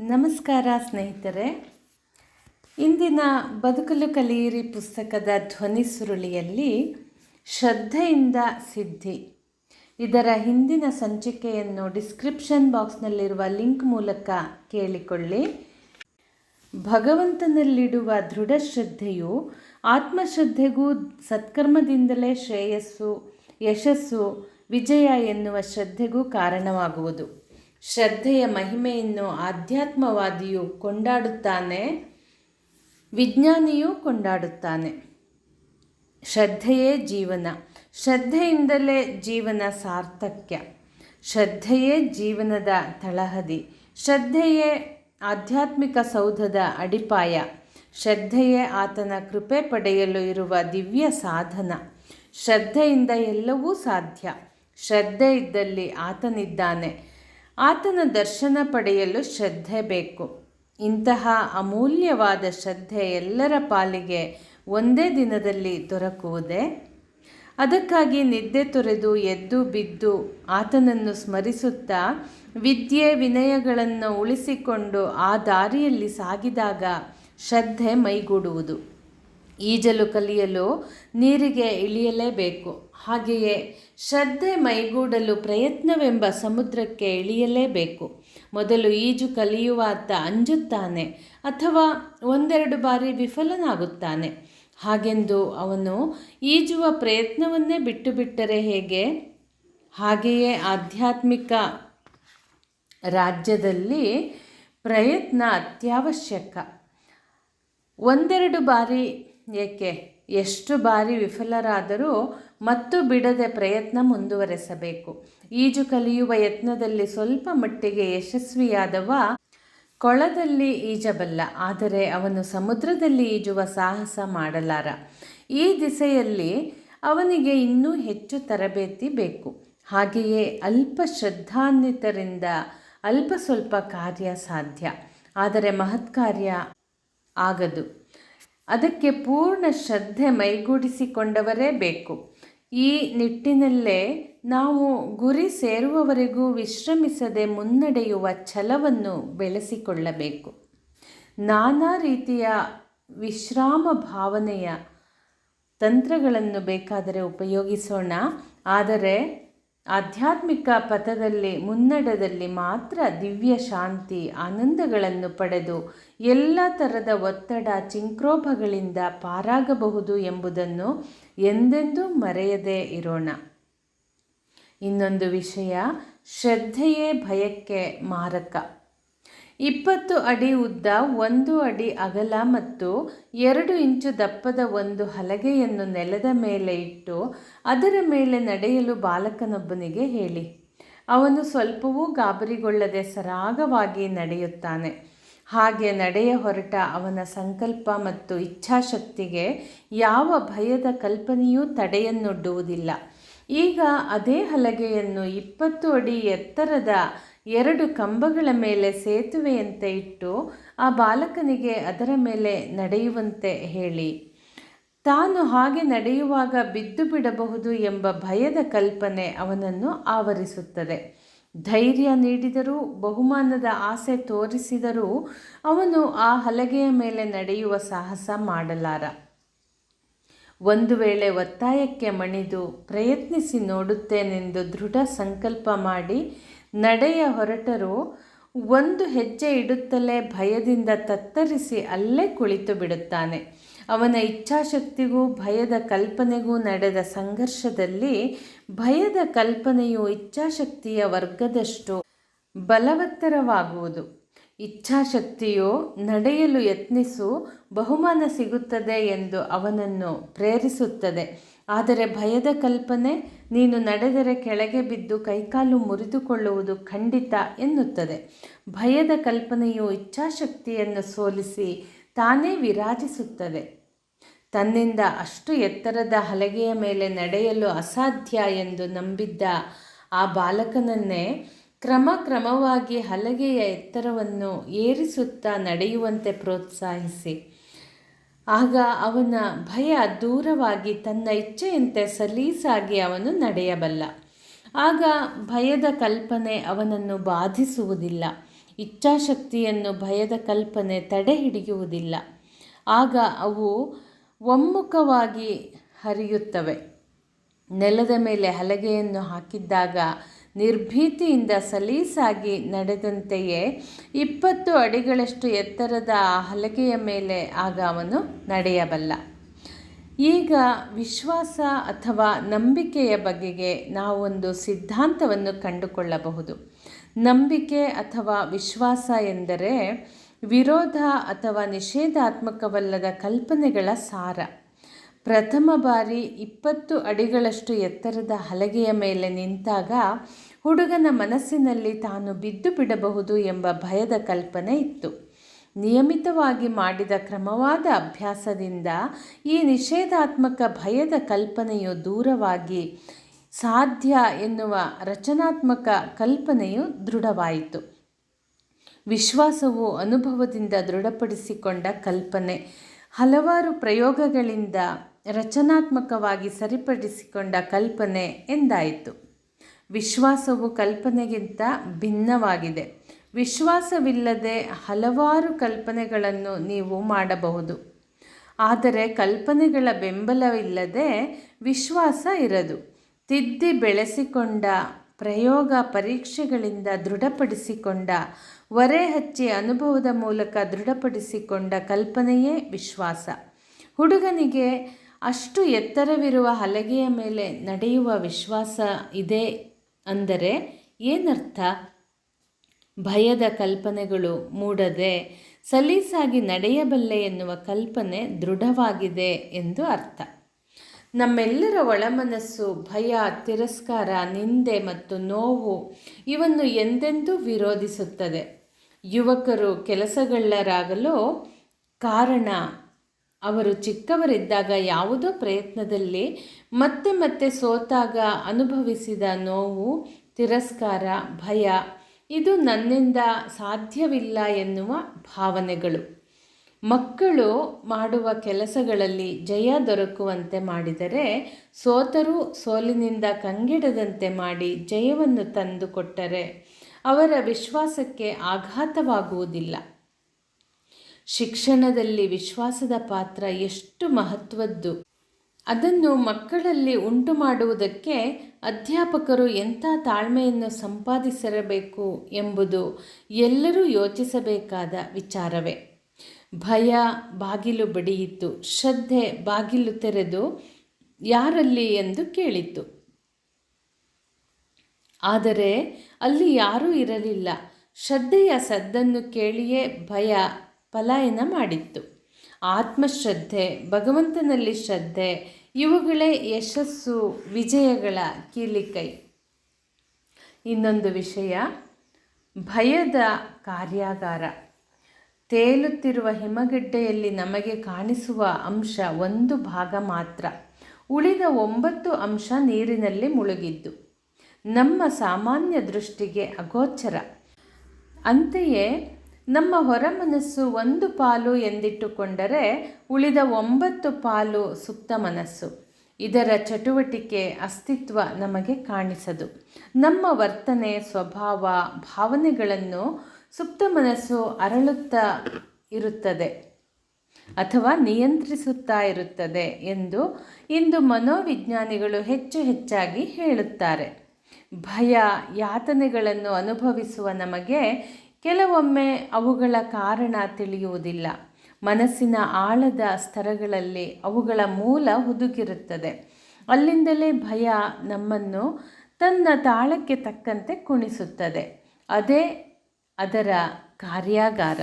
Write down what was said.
ನಮಸ್ಕಾರ ಸ್ನೇಹಿತರೆ. ಇಂದಿನ ಬದುಕಲು ಕಲಿಯಿರಿ ಪುಸ್ತಕದ ಧ್ವನಿ ಸುರುಳಿಯಲ್ಲಿ ಶ್ರದ್ಧೆಯಿಂದ ಸಿದ್ಧಿ. ಇದರ ಹಿಂದಿನ ಸಂಚಿಕೆಯನ್ನು ಡಿಸ್ಕ್ರಿಪ್ಷನ್ ಬಾಕ್ಸ್ನಲ್ಲಿರುವ ಲಿಂಕ್ ಮೂಲಕ ಕೇಳಿಕೊಳ್ಳಿ. ಭಗವಂತನಲ್ಲಿಡುವ ದೃಢ ಶ್ರದ್ಧೆಯು ಆತ್ಮಶ್ರದ್ಧೆಗೂ ಸತ್ಕರ್ಮದಿಂದಲೇ ಶ್ರೇಯಸ್ಸು, ಯಶಸ್ಸು, ವಿಜಯ ಎನ್ನುವ ಶ್ರದ್ಧೆಗೂ ಕಾರಣವಾಗುವುದು. ಶ್ರದ್ಧೆಯ ಮಹಿಮೆಯನ್ನು ಆಧ್ಯಾತ್ಮವಾದಿಯು ಕೊಂಡಾಡುತ್ತಾನೆ, ವಿಜ್ಞಾನಿಯೂ ಕೊಂಡಾಡುತ್ತಾನೆ. ಶ್ರದ್ಧೆಯೇ ಜೀವನ. ಶ್ರದ್ಧೆಯಿಂದಲೇ ಜೀವನ ಸಾರ್ಥಕ್ಯ. ಶ್ರದ್ಧೆಯೇ ಜೀವನದ ತಳಹದಿ. ಶ್ರದ್ಧೆಯೇ ಆಧ್ಯಾತ್ಮಿಕ ಸೌಧದ ಅಡಿಪಾಯ. ಶ್ರದ್ಧೆಯೇ ಆತನ ಕೃಪೆ ಪಡೆಯಲು ಇರುವ ದಿವ್ಯ ಸಾಧನ. ಶ್ರದ್ಧೆಯಿಂದ ಎಲ್ಲವೂ ಸಾಧ್ಯ. ಶ್ರದ್ಧೆ ಇದ್ದಲ್ಲಿ ಆತನಿದ್ದಾನೆ. ಆತನ ದರ್ಶನ ಪಡೆಯಲು ಶ್ರದ್ಧೆ ಬೇಕು. ಇಂತಹ ಅಮೂಲ್ಯವಾದ ಶ್ರದ್ಧೆ ಎಲ್ಲರ ಪಾಲಿಗೆ ಒಂದೇ ದಿನದಲ್ಲಿ ದೊರಕುವುದೇ? ಅದಕ್ಕಾಗಿ ನಿದ್ದೆ ತೊರೆದು ಎದ್ದು ಬಿದ್ದು ಆತನನ್ನು ಸ್ಮರಿಸುತ್ತಾ ವಿದ್ಯೆ ವಿನಯಗಳನ್ನು ಉಳಿಸಿಕೊಂಡು ಆ ದಾರಿಯಲ್ಲಿ ಸಾಗಿದಾಗ ಶ್ರದ್ಧೆ ಮೈಗೂಡುವುದು. ಈಜಲು ಕಲಿಯಲು ನೀರಿಗೆ ಇಳಿಯಲೇಬೇಕು. ಹಾಗೆಯೇ ಶ್ರದ್ಧೆ ಮೈಗೂಡಲು ಪ್ರಯತ್ನವೆಂಬ ಸಮುದ್ರಕ್ಕೆ ಇಳಿಯಲೇಬೇಕು. ಮೊದಲು ಈಜು ಕಲಿಯುವಾತ ಅಂಜುತ್ತಾನೆ ಅಥವಾ ಒಂದೆರಡು ಬಾರಿ ವಿಫಲನಾಗುತ್ತಾನೆ. ಹಾಗೆಂದು ಅವನು ಈಜುವ ಪ್ರಯತ್ನವನ್ನೇ ಬಿಟ್ಟು ಬಿಟ್ಟರೆ ಹೇಗೆ? ಹಾಗೆಯೇ ಆಧ್ಯಾತ್ಮಿಕ ರಾಜ್ಯದಲ್ಲಿ ಪ್ರಯತ್ನ ಅತ್ಯವಶ್ಯಕ. ಒಂದೆರಡು ಬಾರಿ ಏಕೆ? ಎಷ್ಟು ಬಾರಿ ವಿಫಲರಾದರೂ ಮತ್ತು ಬಿಡದೆ ಪ್ರಯತ್ನ ಮುಂದುವರೆಸಬೇಕು. ಈಜು ಕಲಿಯುವ ಯತ್ನದಲ್ಲಿ ಸ್ವಲ್ಪ ಮಟ್ಟಿಗೆ ಯಶಸ್ವಿಯಾದವ ಕೊಳದಲ್ಲಿ ಈಜಬಲ್ಲ, ಆದರೆ ಅವನು ಸಮುದ್ರದಲ್ಲಿ ಈಜುವ ಸಾಹಸ ಮಾಡಲಾರ. ಈ ದಿಸೆಯಲ್ಲಿ ಅವನಿಗೆ ಇನ್ನೂ ಹೆಚ್ಚು ತರಬೇತಿ ಬೇಕು. ಹಾಗೆಯೇ ಅಲ್ಪ ಶ್ರದ್ಧಾನ್ವಿತರಿಂದ ಅಲ್ಪ ಸ್ವಲ್ಪ ಕಾರ್ಯ ಸಾಧ್ಯ. ಆದರೆ ಮಹತ್ಕಾರ್ಯ ಆಗದು. ಅದಕ್ಕೆ ಪೂರ್ಣ ಶ್ರದ್ಧೆ ಮೈಗೂಡಿಸಿಕೊಂಡವರೇ ಬೇಕು. ಈ ನಿಟ್ಟಿನಲ್ಲೇ ನಾವು ಗುರಿ ಸೇರುವವರೆಗೂ ವಿಶ್ರಮಿಸದೆ ಮುನ್ನಡೆಯುವ ಛಲವನ್ನು ಬೆಳೆಸಿಕೊಳ್ಳಬೇಕು. ನಾನಾ ರೀತಿಯ ವಿಶ್ರಾಮ ಭಾವನೆಯ ತಂತ್ರಗಳನ್ನು ಬೇಕಾದರೆ ಉಪಯೋಗಿಸೋಣ. ಆದರೆ ಆಧ್ಯಾತ್ಮಿಕ ಪಥದಲ್ಲಿ ಮುನ್ನಡೆದಲ್ಲಿ ಮಾತ್ರ ದಿವ್ಯ ಶಾಂತಿ ಆನಂದಗಳನ್ನು ಪಡೆದು ಎಲ್ಲ ಥರದ ಒತ್ತಡ ಚಿಂಕ್ರೋಭಗಳಿಂದ ಪಾರಾಗಬಹುದು ಎಂಬುದನ್ನು ಎಂದೆಂದೂ ಮರೆಯದೇ ಇರೋಣ. ಇನ್ನೊಂದು ವಿಷಯ, ಶ್ರದ್ಧೆಯೇ ಭಯಕ್ಕೆ ಮಾರಕ. ಇಪ್ಪತ್ತು ಅಡಿ ಉದ್ದ ಒಂದು ಅಡಿ ಅಗಲ ಮತ್ತು ಎರಡು ಇಂಚು ದಪ್ಪದ ಒಂದು ಹಲಗೆಯನ್ನು ನೆಲದ ಮೇಲೆ ಇಟ್ಟು ಅದರ ಮೇಲೆ ನಡೆಯಲು ಬಾಲಕನೊಬ್ಬನಿಗೆ ಹೇಳಿ. ಅವನು ಸ್ವಲ್ಪವೂ ಗಾಬರಿಗೊಳ್ಳದೆ ಸರಾಗವಾಗಿ ನಡೆಯುತ್ತಾನೆ. ಹಾಗೆ ನಡೆಯ ಹೊರಟ ಅವನ ಸಂಕಲ್ಪ ಮತ್ತು ಇಚ್ಛಾಶಕ್ತಿಗೆ ಯಾವ ಭಯದ ಕಲ್ಪನೆಯೂ ತಡೆಯನ್ನೊಡ್ಡುವುದಿಲ್ಲ. ಈಗ ಅದೇ ಹಲಗೆಯನ್ನು ಇಪ್ಪತ್ತು ಅಡಿ ಎತ್ತರದ ಎರಡು ಕಂಬಗಳ ಮೇಲೆ ಸೇತುವೆಯಂತೆ ಇಟ್ಟು ಆ ಬಾಲಕನಿಗೆ ಅದರ ಮೇಲೆ ನಡೆಯುವಂತೆ ಹೇಳಿ. ತಾನು ಹಾಗೆ ನಡೆಯುವಾಗ ಬಿದ್ದು ಬಿಡಬಹುದು ಎಂಬ ಭಯದ ಕಲ್ಪನೆ ಅವನನ್ನು ಆವರಿಸುತ್ತದೆ. ಧೈರ್ಯ ನೀಡಿದರೂ, ಬಹುಮಾನದ ಆಸೆ ತೋರಿಸಿದರೂ ಅವನು ಆ ಹಲಗೆಯ ಮೇಲೆ ನಡೆಯುವ ಸಾಹಸ ಮಾಡಲಾರ. ಒಂದು ವೇಳೆ ಒತ್ತಾಯಕ್ಕೆ ಮಣಿದು ಪ್ರಯತ್ನಿಸಿ ನೋಡುತ್ತೇನೆಂದು ದೃಢ ಸಂಕಲ್ಪ ಮಾಡಿ ನಡೆಯ ಹೊರಟರು ಒಂದು ಹೆಜ್ಜೆ ಇಡುತ್ತಲೇ ಭಯದಿಂದ ತತ್ತರಿಸಿ ಅಲ್ಲೇ ಕುಳಿತು ಬಿಡುತ್ತಾನೆ. ಅವನ ಇಚ್ಛಾಶಕ್ತಿಗೂ ಭಯದ ಕಲ್ಪನೆಗೂ ನಡೆದ ಸಂಘರ್ಷದಲ್ಲಿ ಭಯದ ಕಲ್ಪನೆಯು ಇಚ್ಛಾಶಕ್ತಿಯ ವರ್ಗದಷ್ಟು ಬಲವತ್ತರವಾಗುವುದು. ಇಚ್ಛಾಶಕ್ತಿಯು ನಡೆಯಲು ಯತ್ನಿಸು, ಬಹುಮಾನ ಸಿಗುತ್ತದೆ ಎಂದು ಅವನನ್ನು ಪ್ರೇರಿಸುತ್ತದೆ. ಆದರೆ ಭಯದ ಕಲ್ಪನೆ, ನೀನು ನಡೆದರೆ ಕೆಳಗೆ ಬಿದ್ದು ಕೈಕಾಲು ಮುರಿದುಕೊಳ್ಳುವುದು ಖಂಡಿತ ಎನ್ನುತ್ತದೆ. ಭಯದ ಕಲ್ಪನೆಯು ಇಚ್ಛಾಶಕ್ತಿಯನ್ನು ಸೋಲಿಸಿ ತಾನೇ ವಿರಾಜಿಸುತ್ತದೆ. ತನ್ನಿಂದ ಅಷ್ಟು ಎತ್ತರದ ಹಲಗೆಯ ಮೇಲೆ ನಡೆಯಲು ಅಸಾಧ್ಯ ಎಂದು ನಂಬಿದ್ದ ಆ ಬಾಲಕನನ್ನೇ ಕ್ರಮ ಕ್ರಮವಾಗಿ ಹಲಗೆಯ ಎತ್ತರವನ್ನು ಏರಿಸುತ್ತಾ ನಡೆಯುವಂತೆ ಪ್ರೋತ್ಸಾಹಿಸಿ. ಆಗ ಅವನ ಭಯ ದೂರವಾಗಿ ತನ್ನ ಇಚ್ಛೆಯಂತೆ ಸಲೀಸಾಗಿ ಅವನು ನಡೆಯಬಲ್ಲ. ಆಗ ಭಯದ ಕಲ್ಪನೆ ಅವನನ್ನು ಬಾಧಿಸುವುದಿಲ್ಲ. ಇಚ್ಛಾಶಕ್ತಿಯನ್ನು ಭಯದ ಕಲ್ಪನೆ ತಡೆ ಹಿಡಿಯುವುದಿಲ್ಲ ಆಗ ಅವು ಒಮ್ಮುಖವಾಗಿ ಹರಿಯುತ್ತವೆ. ನೆಲದ ಮೇಲೆ ಹಲಗೆಯನ್ನು ಹಾಕಿದ್ದಾಗ ನಿರ್ಭೀತಿಯಿಂದ ಸಲೀಸಾಗಿ ನಡೆದಂತೆಯೇ ಇಪ್ಪತ್ತು ಅಡಿಗಳಷ್ಟು ಎತ್ತರದ ಆ ಹಲಗೆಯ ಮೇಲೆ ಆಗ ಅವನು ನಡೆಯಬಲ್ಲ. ಈಗ ವಿಶ್ವಾಸ ಅಥವಾ ನಂಬಿಕೆಯ ಬಗೆಗೆ ನಾವೊಂದು ಸಿದ್ಧಾಂತವನ್ನು ಕಂಡುಕೊಳ್ಳಬಹುದು. ನಂಬಿಕೆ ಅಥವಾ ವಿಶ್ವಾಸ ಎಂದರೆ ವಿರೋಧ ಅಥವಾ ನಿಷೇಧಾತ್ಮಕವಲ್ಲದ ಕಲ್ಪನೆಗಳ ಸಾರ. ಪ್ರಥಮ ಬಾರಿ ಇಪ್ಪತ್ತು ಅಡಿಗಳಷ್ಟು ಎತ್ತರದ ಹಲಗೆಯ ಮೇಲೆ ನಿಂತಾಗ ಹುಡುಗನ ಮನಸ್ಸಿನಲ್ಲಿ ತಾನು ಬಿದ್ದು ಬಿಡಬಹುದು ಎಂಬ ಭಯದ ಕಲ್ಪನೆ ಇತ್ತು. ನಿಯಮಿತವಾಗಿ ಮಾಡಿದ ಕ್ರಮವಾದ ಅಭ್ಯಾಸದಿಂದ ಈ ನಿಷೇಧಾತ್ಮಕ ಭಯದ ಕಲ್ಪನೆಯು ದೂರವಾಗಿ ಸಾಧ್ಯ ಎನ್ನುವ ರಚನಾತ್ಮಕ ಕಲ್ಪನೆಯು ದೃಢವಾಯಿತು. ವಿಶ್ವಾಸವು ಅನುಭವದಿಂದ ದೃಢಪಡಿಸಿಕೊಂಡ ಕಲ್ಪನೆ ಹಲವಾರು ಪ್ರಯೋಗಗಳಿಂದ ರಚನಾತ್ಮಕವಾಗಿ ಸರಿಪಡಿಸಿಕೊಂಡ ಕಲ್ಪನೆ ಎಂದಾಯಿತು. ವಿಶ್ವಾಸವು ಕಲ್ಪನೆಗಿಂತ ಭಿನ್ನವಾಗಿದೆ. ವಿಶ್ವಾಸವಿಲ್ಲದೆ ಹಲವಾರು ಕಲ್ಪನೆಗಳನ್ನು ನೀವು ಮಾಡಬಹುದು. ಆದರೆ ಕಲ್ಪನೆಗಳ ಬೆಂಬಲವಿಲ್ಲದೆ ವಿಶ್ವಾಸ ಇರದು. ತಿದ್ದಿ ಬೆಳೆಸಿಕೊಂಡ ಪ್ರಯೋಗ ಪರೀಕ್ಷೆಗಳಿಂದ ದೃಢಪಡಿಸಿಕೊಂಡ ಒರೆ ಹಚ್ಚಿ ಅನುಭವದ ಮೂಲಕ ದೃಢಪಡಿಸಿಕೊಂಡ ಕಲ್ಪನೆಯೇ ವಿಶ್ವಾಸ. ಹುಡುಗನಿಗೆ ಅಷ್ಟು ಎತ್ತರವಿರುವ ಹಲಗೆಯ ಮೇಲೆ ನಡೆಯುವ ವಿಶ್ವಾಸ ಇದೆ ಅಂದರೆ ಏನರ್ಥ? ಭಯದ ಕಲ್ಪನೆಗಳು ಮೂಡದೆ ಸಲೀಸಾಗಿ ನಡೆಯಬಲ್ಲೆ ಎನ್ನುವ ಕಲ್ಪನೆ ದೃಢವಾಗಿದೆ ಎಂದು ಅರ್ಥ. ನಮ್ಮೆಲ್ಲರ ಒಳಮನಸ್ಸು, ಭಯ, ತಿರಸ್ಕಾರ, ನಿಂದೆ ಮತ್ತು ನೋವು ಇವನ್ನು ಎಂದೆಂದೂ ವಿರೋಧಿಸುತ್ತದೆ. ಯುವಕರು ಕೆಲಸಗಳ್ಳರಾಗಲು ಕಾರಣ ಅವರು ಚಿಕ್ಕವರಿದ್ದಾಗ ಯಾವುದೋ ಪ್ರಯತ್ನದಲ್ಲಿ ಮತ್ತೆ ಮತ್ತೆ ಸೋತಾಗ ಅನುಭವಿಸಿದ ನೋವು, ತಿರಸ್ಕಾರ, ಭಯ, ಇದು ನನ್ನಿಂದ ಸಾಧ್ಯವಿಲ್ಲ ಎನ್ನುವ ಭಾವನೆಗಳು. ಮಕ್ಕಳು ಮಾಡುವ ಕೆಲಸಗಳಲ್ಲಿ ಜಯ ದೊರಕುವಂತೆ ಮಾಡಿದರೆ, ಸೋತರೂ ಸೋಲಿನಿಂದ ಕಂಗೆಡದಂತೆ ಮಾಡಿ ಜಯವನ್ನು ತಂದುಕೊಟ್ಟರೆ ಅವರ ವಿಶ್ವಾಸಕ್ಕೆ ಆಘಾತವಾಗುವುದಿಲ್ಲ. ಶಿಕ್ಷಣದಲ್ಲಿ ವಿಶ್ವಾಸದ ಪಾತ್ರ ಎಷ್ಟು ಮಹತ್ವದ್ದು? ಅದನ್ನು ಮಕ್ಕಳಲ್ಲಿ ಉಂಟು ಮಾಡುವುದಕ್ಕೆ ಅಧ್ಯಾಪಕರು ಎಂಥ ತಾಳ್ಮೆಯನ್ನು ಸಂಪಾದಿಸಿರಬೇಕು ಎಂಬುದು ಎಲ್ಲರೂ ಯೋಚಿಸಬೇಕಾದ ವಿಚಾರವೇ. ಭಯ ಬಾಗಿಲು ಬಡಿಯಿತು, ಶ್ರದ್ಧೆ ಬಾಗಿಲು ತೆರೆದು ಯಾರಲ್ಲಿ ಎಂದು ಕೇಳಿತು ಆದರೆ ಅಲ್ಲಿ ಯಾರೂ ಇರಲಿಲ್ಲ. ಶ್ರದ್ಧೆಯ ಸದ್ದನ್ನು ಕೇಳಿಯೇ ಭಯ ಪಲಾಯನ ಮಾಡಿತ್ತು. ಆತ್ಮಶ್ರದ್ಧೆ, ಭಗವಂತನಲ್ಲಿ ಶ್ರದ್ಧೆ, ಇವುಗಳೇ ಯಶಸ್ಸು, ವಿಜಯಗಳ ಕೀಲಿಕೈ. ಇನ್ನೊಂದು ವಿಷಯ, ಭಯದ ಕಾರ್ಯಾಗಾರ. ತೇಲುತ್ತಿರುವ ಹಿಮಗಡ್ಡೆಯಲ್ಲಿ ನಮಗೆ ಕಾಣಿಸುವ ಅಂಶ ಒಂದು ಭಾಗ ಮಾತ್ರ. ಉಳಿದ ಒಂಬತ್ತು ಅಂಶ ನೀರಿನಲ್ಲಿ ಮುಳುಗಿದ್ದು. ನಮ್ಮ ಸಾಮಾನ್ಯ ದೃಷ್ಟಿಗೆ ಅಗೋಚರ. ಅಂತೆಯೇ ನಮ್ಮ ಹೊರಮನಸ್ಸು ಒಂದು ಪಾಲು ಎಂದಿಟ್ಟುಕೊಂಡರೆ ಉಳಿದ ಒಂಬತ್ತು ಪಾಲು ಸುಪ್ತ ಮನಸ್ಸು. ಇದರ ಚಟುವಟಿಕೆ ಅಸ್ತಿತ್ವ ನಮಗೆ ಕಾಣಿಸದು. ನಮ್ಮ ವರ್ತನೆ, ಸ್ವಭಾವ, ಭಾವನೆಗಳನ್ನು ಸುಪ್ತ ಮನಸ್ಸು ಅರಳುತ್ತಾ ಇರುತ್ತದೆ ಅಥವಾ ನಿಯಂತ್ರಿಸುತ್ತಾ ಇರುತ್ತದೆ ಎಂದು ಇಂದು ಮನೋವಿಜ್ಞಾನಿಗಳು ಹೆಚ್ಚು ಹೆಚ್ಚಾಗಿ ಹೇಳುತ್ತಾರೆ. ಭಯ, ಯಾತನೆಗಳನ್ನು ಅನುಭವಿಸುವ ನಮಗೆ ಕೆಲವೊಮ್ಮೆ ಅವುಗಳ ಕಾರಣ ತಿಳಿಯುವುದಿಲ್ಲ. ಮನಸ್ಸಿನ ಆಳದ ಸ್ತರಗಳಲ್ಲಿ ಅವುಗಳ ಮೂಲ ಹುದುಗಿರುತ್ತದೆ. ಅಲ್ಲಿಂದಲೇ ಭಯ ನಮ್ಮನ್ನು ತನ್ನ ತಾಳಕ್ಕೆ ತಕ್ಕಂತೆ ಕುಣಿಸುತ್ತದೆ. ಅದೇ ಅದರ ಕಾರ್ಯಾಗಾರ.